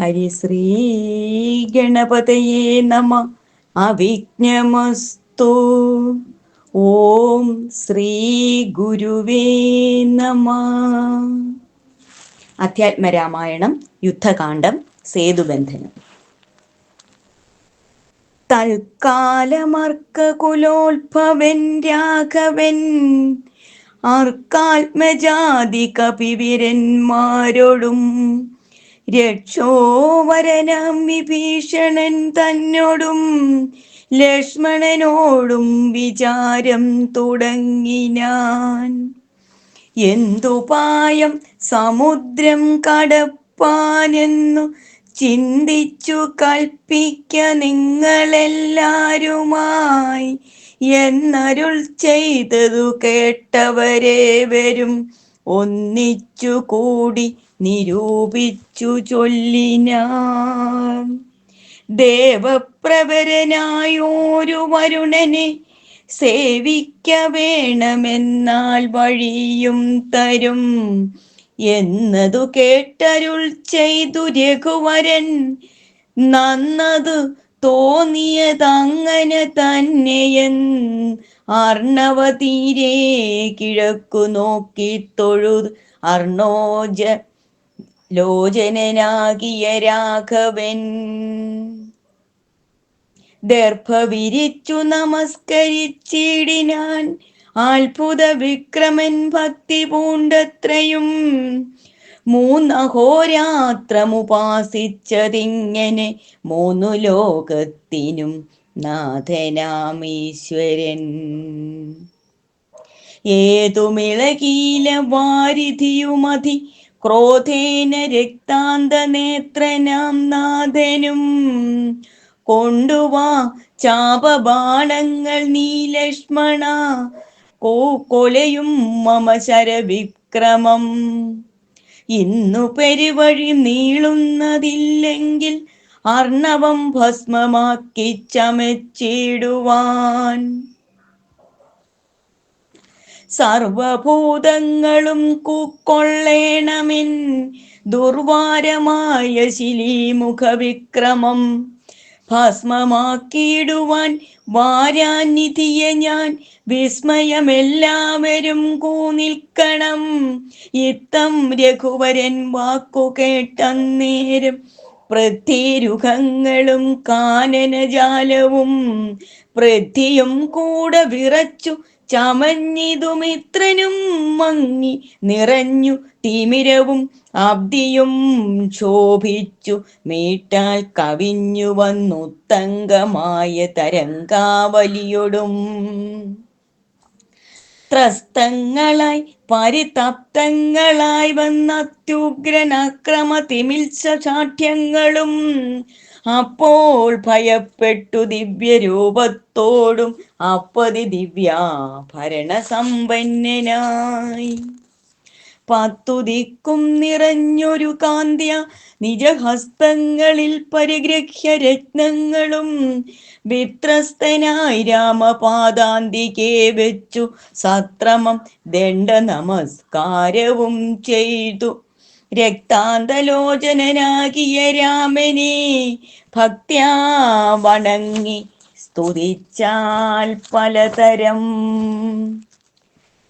ഹരിശ്രീ ഗണപതയേ നമ. അവിജ്ഞമസ്തു ഓം ശ്രീ ഗുരുവേ നമ. അധ്യാത്മരാമായണം യുദ്ധകാന്ഡം സേതുബന്ധനം. തൽക്കാലമർക്കുലോത്ഭവൻ രാഘവൻ അർക്കാത്മജാതി കപിവിരന്മാരോടും രക്ഷോവരനം വിഭീഷണൻ തന്നോടും ലക്ഷ്മണനോടും വിചാരം തുടങ്ങിനാൻ എന്തുപായം സമുദ്രം കടപ്പാനെന്നു ചിന്തിച്ചു കൽപ്പിക്ക നിങ്ങളെല്ലാരുമായി. എന്നരുൾ ചെയ്തതു കേട്ടവരെ വരും ഒന്നിച്ചു കൂടി നിരൂപിച്ചു ചൊല്ലിനാൻ. ദേവപ്രവരനായോരു വരുണനെ സേവിക്ക വേണമെന്നാൽ വഴിയും തരും. എന്നതു കേട്ടരുൾ ചെയ്തു രഘുവരൻ. നന്നതു തോന്നിയതങ്ങനെ തന്നെയൻ അർണവ തീരെ കിഴക്കു നോക്കി തൊഴുത് അർണോജ ലോചനനാകിയ രാഘവൻ. ദർഭ വിരിച്ചു നമസ്കരിച്ചിടിനാൻ അത്ഭുത വിക്രമൻ ഭക്തി പൂണ്ടത്രയും മൂന്നഹോരാത്രമുപാസിച്ചതിങ്ങനെ മൂന്നു ലോകത്തിനും നാഥനാമീശ്വരൻ. ഏതുമിളകീല വാരിധിയുമതി ക്രോധേന രക്താന്ത നേത്രനാം നാഥനും. കൊണ്ടുവാ ചാപബാണങ്ങൾ നീ ലക്ഷ്മണ. കൊലയും മമ ശരവിക്രമം ഇന്നു പെരുവഴി നീളുന്നതില്ലെങ്കിൽ അർണവം ഭസ്മമാക്കി ചമച്ചിടുവാൻ. സർവഭൂതങ്ങളും കൂക്കൊള്ളേണമിൻ ദുർവാരമായ ശിലീമുഖവിക്രമം ഭസ്മമാക്കിയിടുവാൻ വാരാനിധിയെ ഞാൻ വിസ്മയമെല്ലാവരും കൂനിൽക്കണം. ഇത്തം രഘുവരൻ വാക്കു കേട്ടന്നേരം പൃഥ്വിരുഖങ്ങളും കാനനജാലവും പൃഥ്വിയും കൂടെ വിറച്ചു ചമഞ്ഞിതുമിത്രനും മങ്ങി നിറഞ്ഞു തിമിരവും അബ്ദിയും ശോഭിച്ചു. മീട്ടാൽ കവിഞ്ഞു വന്നു വന്നുത്തങ്കമായ തരംഗാവലിയൊടും. ത്രസ്തങ്ങളായി പരിതപ്തങ്ങളായി വന്നത്യുഗ്രനക്രമ തിമിൽസ ശാഠ്യങ്ങളും അപ്പോൾ ഭയപ്പെട്ടു ദിവ്യരൂപത്തോടും അപ്പതി ദിവ്യാഭരണ സമ്പന്നനായി. പത്തു ദിക്കും നിറഞ്ഞൊരു കാന്ത്യ നിജഹസ്തങ്ങളിൽ പരിഗ്രഹ്യ രത്നങ്ങളും വിത്രസ്തനായി രാമപാദാന്തികെ വെച്ചു സത്രമം ദണ്ഡ നമസ്കാരവും ചെയ്തു. രക്താന്തലോചനാകിയ രാമനെ ഭക്ത്യാ വണങ്ങി സ്തുതിച്ചാൽ പലതരം.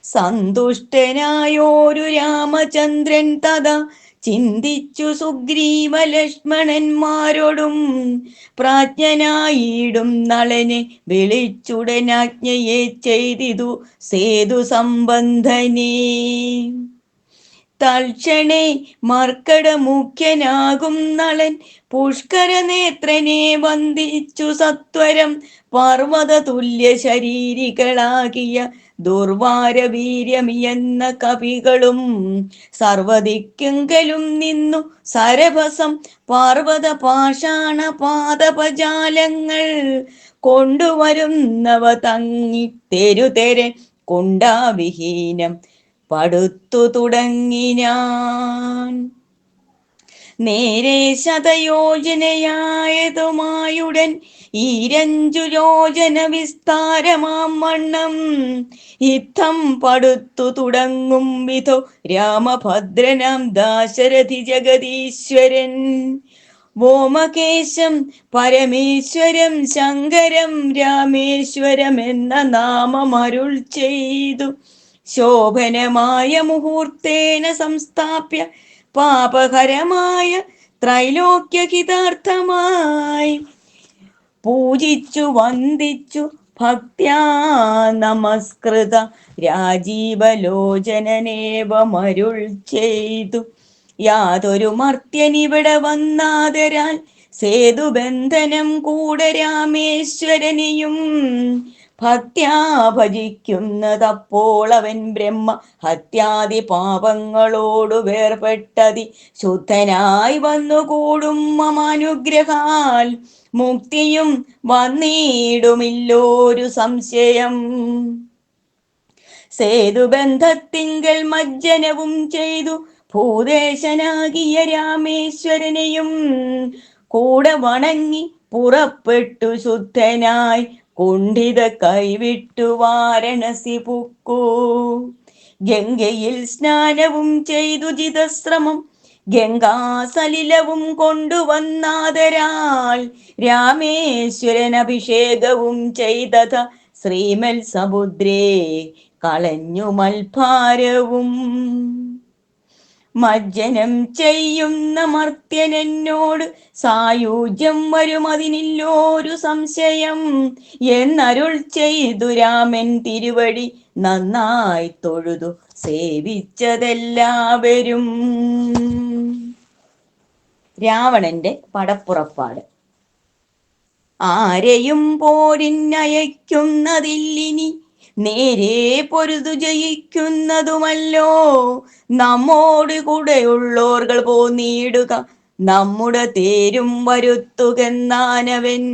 സന്തുഷ്ടനായോരു രാമചന്ദ്രൻ തഥ ചിന്തിച്ചു സുഗ്രീവ ലക്ഷ്മണന്മാരോടും പ്രാജ്ഞനായിടും നളനെ വിളിച്ചുടനാജ്ഞയെ ചെയ്തിതു സേതു സംബന്ധനേ തൽക്ഷണേ മർക്കട മുഖ്യനാകും നളൻ. പുഷ്കര നേത്രനെ വന്ദിച്ചു സത്വരം. പർവത തുല്യ ശരീരികളാകിയ ദുർവാരവീര്യമിയെന്ന കവികളും സർവദിക്കെങ്കിലും നിന്നു സരഭസം. പർവത പാഷാണ പാദപജാലങ്ങൾ കൊണ്ടുവരുന്നവ തങ്ങി തെരുതെരെ കൊണ്ടാവിഹീനം. പടുത്തു തുടങ്ങി ഞാൻ. നേരെ ശതയോജനയായതുമായുടൻ ഈരഞ്ചു യോജന വിസ്താരമാം വണ്ണം. യുദ്ധം പടുത്തു തുടങ്ങും വിധോ രാമഭദ്രനാം ദാശരഥി ജഗദീശ്വരൻ. വോമകേശം പരമേശ്വരം ശങ്കരം രാമേശ്വരം എന്ന നാമം അരുൾ ചെയ്തു. ശോഭനമായ മുഹൂർത്തേന സംസ്ഥാപ്യ പാപകരമായ ത്രൈലോക്യഹിതാർത്ഥമായി. പൂജിച്ചു വന്ദിച്ചു ഭക്യാ നമസ്കൃത രാജീവലോചനനേവമരുൾ ചെയ്തു. യാതൊരു മർത്യനിവിടെ വന്നാതരാൽ സേതുബന്ധനം കൂടെ രാമേശ്വരനെയും ഭക്ത്യാ ഭജിക്കുന്നതപ്പോൾ അവൻ ബ്രഹ്മ ഹത്യാദി പാപങ്ങളോടു വേർപെട്ടതി. ശുദ്ധനായി വന്നുകൂടും മമാനുഗ്രഹാൽ മുക്തിയും വന്നിടുമില്ലോരു സംശയം. സേതുബന്ധത്തിങ്കൽ മജ്ജനവും ചെയ്തു. ഭൂദേശനാകിയ രാമേശ്വരനെയും കൂടെ വണങ്ങി പുറപ്പെട്ടു ശുദ്ധനായി. കുണ്ഠിത കൈവിട്ടു വാരണസി പുക്കൂ. ഗംഗയിൽ സ്നാനവും ചെയ്തു ജിതശ്രമം ഗംഗാസലിലവും കൊണ്ടുവന്നാതരാൾ രാമേശ്വരൻ അഭിഷേകവും ചെയ്തത ശ്രീമൽ സമുദ്രേ കളഞ്ഞു മൽഭാരവും. മജ്ജനം ചെയ്യുന്ന മർത്യനെന്നോട് സായുജ്യം വരുമതിനില്ലോരു സംശയം. എന്നരുൾ ചെയ്തു രാമൻ തിരുവടി നന്നായി തൊഴുതു സേവിച്ചതെല്ലാവരും. രാവണന്റെ പടപ്പുറപ്പാട്. ആരെയും പോരിന്നയക്കുന്നതില്ലിനി നേരെ പൊരുതു ജയിക്കുന്നതുമല്ലോ. നമ്മോട് കൂടെയുള്ളോർകൾ പോ നേടുക നമ്മുടെ തേരും വരുത്തുകെന്നാനവൻ.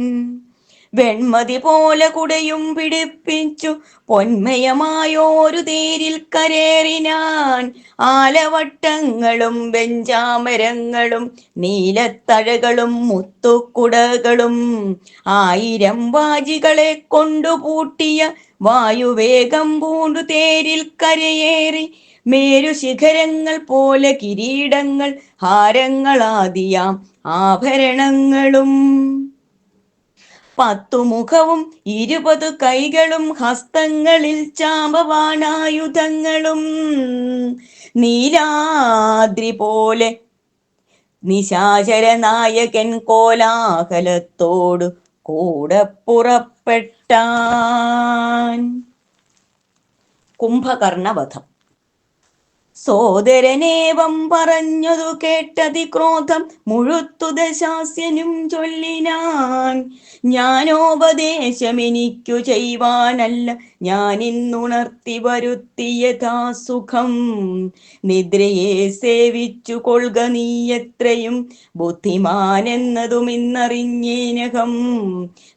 വെൺമതി പോലെ കുടയും പിടിപ്പിച്ചു. പൊന്മയമായോരു തേരിൽ കരേറിനാൻ. ആലവട്ടങ്ങളും വെഞ്ചാമരങ്ങളും നീലത്തഴകളും മുത്തുക്കുടകളും ആയിരം വാജികളെ കൊണ്ടുപൂട്ടിയ വായുവേഗം പൂണ്ടു തേരിൽ കരയേറി. മേരു ശിഖരങ്ങൾ പോലെ കിരീടങ്ങൾ ഹാരങ്ങളാദിയാം ആഭരണങ്ങളും. പത്തു മുഖവും ഇരുപത് കൈകളും ഹസ്തങ്ങളിൽ ചാമ്പവാണായുധങ്ങളും നീലാദ്രി പോലെ നിശാചര നായകൻ കോലാഹലത്തോട് കൂടെ പുറപ്പെട്ടാൻ. കുംഭകർണവധം. സോദരനേവം പറഞ്ഞതു കേട്ടതി ക്രോധം മുഴുത്തു ദശാസ്യനും ചൊല്ലിനാൻ. ഞാനോപദേശം എനിക്കു ചെയ്യുവാനല്ല ഞാൻ ഇന്നുണർത്തി വരുത്തിയഥാ സുഖം നിദ്രയെ സേവിച്ചു കൊള്ളുക നീ എത്രയും ബുദ്ധിമാനെന്നതും ഇന്നറിഞ്ഞേനകം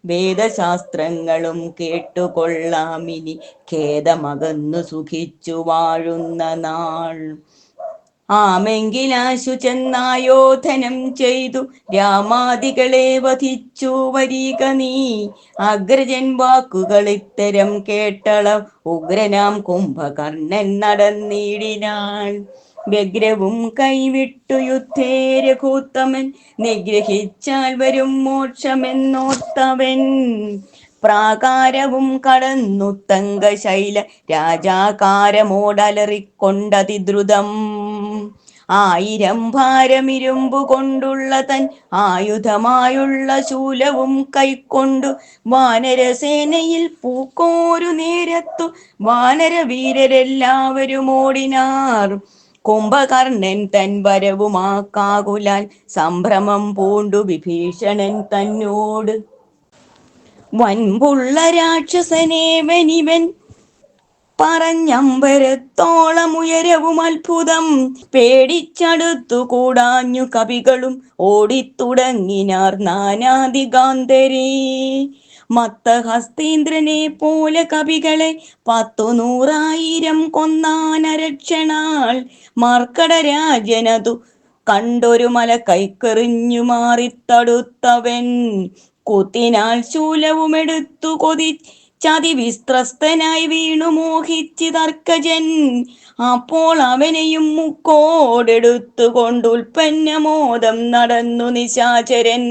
വേദശാസ്ത്രങ്ങളും കേട്ടുകൊള്ളാമിനി ഖേദമകന്നു സുഖിച്ചു വാഴുന്ന നാൾ. ആമെങ്കിലാശു ചെന്നായോധനം ചെയ്തു രാമാദികളെ വധിച്ചു വരിക നീ. അഗ്രജൻ വാക്കുകൾ ഇത്തരം കേട്ടളം ഉഗ്രനാം കുംഭകർണൻ നടന്നിടിനാൾ വ്യഗ്രവും കൈവിട്ടു യുദ്ധേ രഘൂത്തമൻ. നിഗ്രഹിച്ചാൽ വരും മോക്ഷമെന്നോർത്തവൻ. പ്രാകാരവും കടന്നു തങ്കശൈല രാജാകാരമോടലറിക്കൊണ്ടതിദ്രുതം. ആയിരം ഭാരമിരുമ്പു കൊണ്ടുള്ള തൻ ആയുധമായുള്ള ശൂലവും കൈക്കൊണ്ടു വാനരസേനയിൽ പൂക്കോരു നേരത്തു വാനര വീരരെല്ലാവരും ഓടിനാർ കുംഭകർണൻ തൻ വരവുമാക്കാകുലാൽ സംഭ്രമം പൂണ്ടു വിഭീഷണൻ തന്നോട്. വൻപുള്ള രാക്ഷസനേവനിവൻ പറഞ്ഞമ്പരത്തോളമുയരവും അത്ഭുതം. പേടിച്ചടുത്തു കൂടാഞ്ഞു കവികളും ഓടിത്തുടങ്ങിനാർ നാനാദികാന്തരേ മത്തഹസ്തീന്ദ്രനെ പോലെ കവികളെ പത്തു നൂറായിരം കൊന്നാനരക്ഷണാൾ മാർക്കടരാജനതു കണ്ടൊരു മല കൈക്കെറിഞ്ഞു മാറിത്തടുത്തവൻ. കുത്തിനാൽ ശൂലവുമെടുത്തു കൊതി. ചതി വിസ്ത്രസ്തനായി വീണു മോഹിച്ച് തർക്കജൻ. അപ്പോൾ അവനെയും മുക്കോടെടുത്തു കൊണ്ടുൽപ്പന്ന മോദം നടന്നു നിശാചരൻ.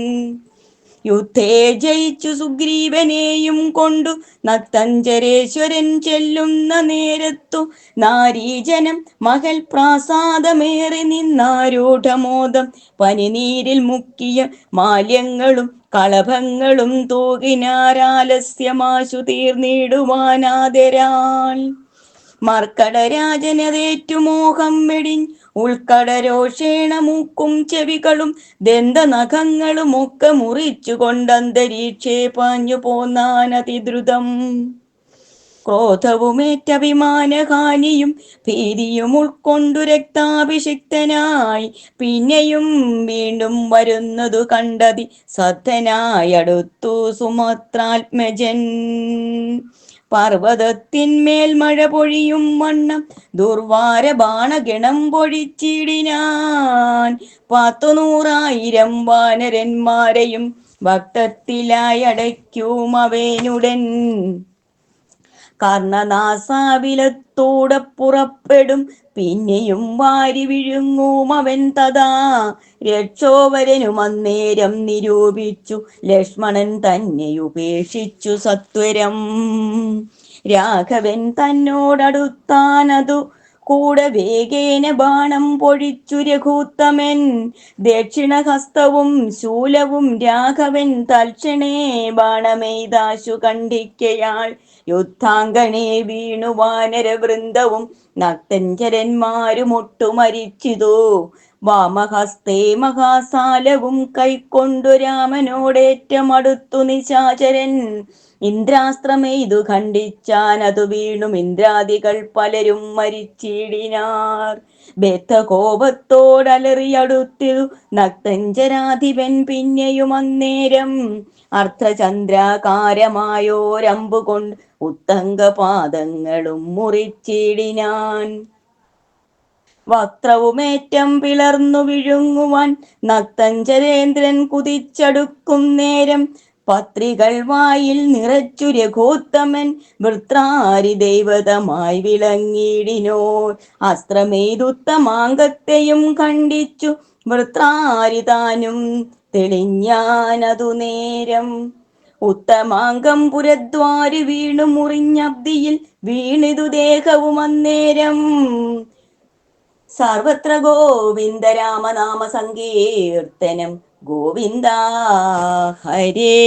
യുദ്ധേ ജയിച്ചു സുഗ്രീവനെയും കൊണ്ടു നക്തഞ്ചരേശ്വരൻ ചെല്ലുന്ന നേരത്തു നാരീജനം മകൾ പ്രാസാദമേറി നിന്നാരൂഢമോദം. പനിനീരിൽ മുക്കിയ മാല്യങ്ങളും കളഭങ്ങളും തൂകിനാരാലസ്യമാശു തീർന്നിടുവാനാദരാൾ മർക്കടരാജനതേറ്റുമോഹം വെടിഞ്ഞ് ഉൾക്കടരോഷേണ മൂക്കും ചെവികളും ദന്തനഖങ്ങളും ഒക്കെ പാഞ്ഞു പോന്നാനതിദ്രുതം ക്രോധവുമേറ്റഭിമാനഹാനിയും ഭീതിയും ഉൾക്കൊണ്ടു രക്താഭിഷിക്തനായി പിന്നെയും വീണ്ടും വരുന്നതു കണ്ടതി സദ്ധനായടുത്തു സുമത്രാത്മജൻ. പർവതത്തിന്മേൽ മഴ പൊഴിയും വണ്ണം ദുർവാര ബാണഗണം പൊഴിച്ചിടിനാൻ. പത്തു നൂറായിരം വാനരന്മാരെയും ഭക്തത്തിലായി അടയ്ക്കും അവനുടൻ. കർണനാസാവിലത്തൂടെ പുറപ്പെടും. പിന്നെയും വാരി വിഴുങ്ങും അവൻ തഥാ. രക്ഷോവരനും അന്നേരം നിരൂപിച്ചു. ലക്ഷ്മണൻ തന്നെ ഉപേക്ഷിച്ചു സത്വരം. രാഘവൻ തന്നോടടുത്താനതു. കൂടെ വേഗേന ബാണം പൊഴിച്ചു രഘൂത്തമൻ. ദക്ഷിണഹസ്തവും ശൂലവും രാഘവൻ തൽക്ഷണേ ബാണമെയ്താശു കണ്ടിക്കയാൾ. യുദ്ധാംഗണേ വീണു വാനരവൃന്ദവും നക്തഞ്ചരന്മാരും മരിച്ചിതു വാമഹസ്തേ മഹാസാലവും കൈക്കൊണ്ടു രാമനോടേറ്റമടുത്തു നിശാചരൻ. ഇന്ദ്രാസ്ത്രമെയ്തു ഖണ്ഡിച്ചാനതു വീണും ഇന്ദ്രാദികൾ പലരും മരിച്ചിടിനാർ. ബദ്ധകോപത്തോടലറിയടുത്തിതു നക്തഞ്ചരാധിപൻ പിന്നെയും അന്നേരം അർത്ഥചന്ദ്രാകാരമായോരമ്പുകൊണ്ട് ഉത്തങ്കപാദങ്ങളും മുറിച്ചിടിനാൻ. വക്രവുമേറ്റം പിളർന്നു വിഴുങ്ങുവാൻ നക്തഞ്ചരേന്ദ്രൻ കുതിച്ചടുക്കും നേരം പത്രികൾ വായിൽ നിറച്ചു രഘോത്തമൻ വൃത്രാരി ദൈവതമായി വിളങ്ങിയിടിനോ. അസ്ത്രമേതുത്തമാങ്കത്തെയും ഖണ്ഡിച്ചു വൃത്രാരി താനും തെളിഞ്ഞാനതു നേരം. ഉത്തമാങ്കം പുരദ്വാരി വീണു മുറിഞ്ഞബ്ദിയിൽ വീണിതു ദേഹവും അന്നേരം സർവത്ര ഗോവിന്ദ രാമനാമ സങ്കീർത്തനം ഗോവിന്ദ ഹരേ.